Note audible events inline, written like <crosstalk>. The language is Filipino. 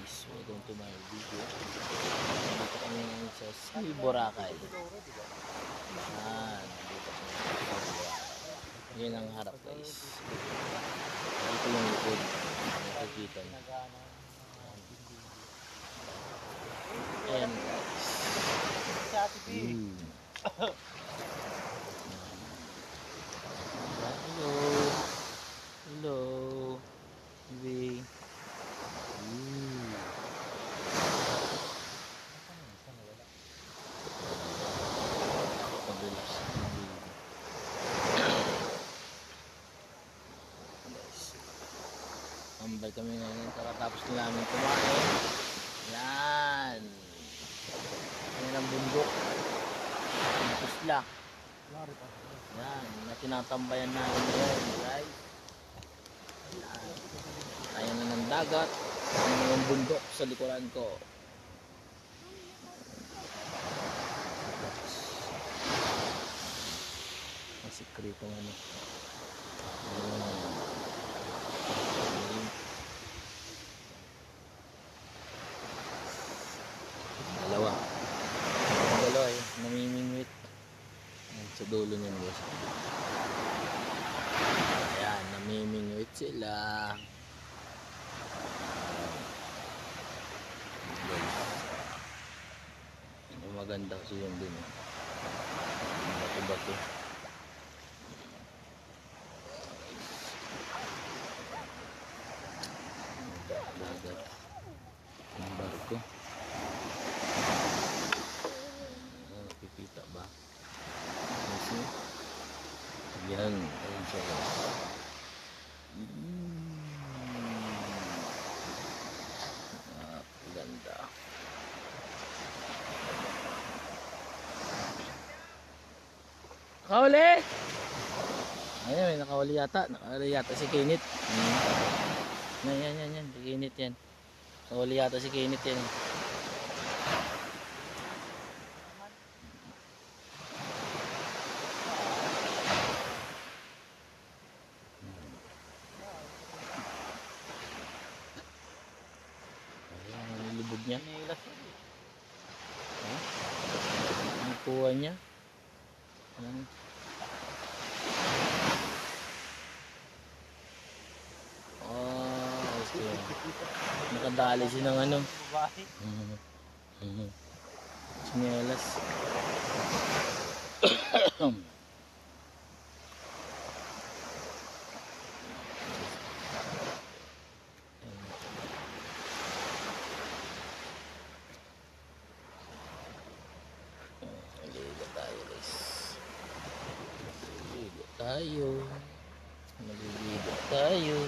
guys, welcome to my video. Dito kami ngayon sa Sal Boracay. Yan, dito kami sa Sal Boracay. Yan ang harap guys. Dito yung likod. Nakikita niyo. Ayan guys. Mm. <laughs> Tambay kami ngayon. Kakatapos na namin kumain. Yan. Yan ang bundok. Ang pusla. Yan. Na tinatambayan namin ngayon, guys. Yan. Ayan na ng dagat. Ayan na yung bundok sa likuran ko. Ang sikreto ano. Ayan. Sa dulo niyan guys. Ayan, namimingwit sila. Maganda kasi yung dun. eh. Ang Bato-bato. Dagat. Ang barko. Ah, Nakikita ba? Kasi, yan. Ayun siya guys. Mm. Ah, ganda. Nakahuli! Ayun, may nakahuli yata. Nakahuli yata si Kinit. Hmm. Yan, yan, yan, yan. Si Kinit yan. Nakahuli yata si Kinit yan. Ayun, nilubog niya. Ha? Ang kuha niya. Ano? Oh, okay. Nakadali siya ng ano. Mhm. Mhm. <coughs> <coughs> Chinelas. Maligo tayo guys. Maligo tayo. Maliligo tayo.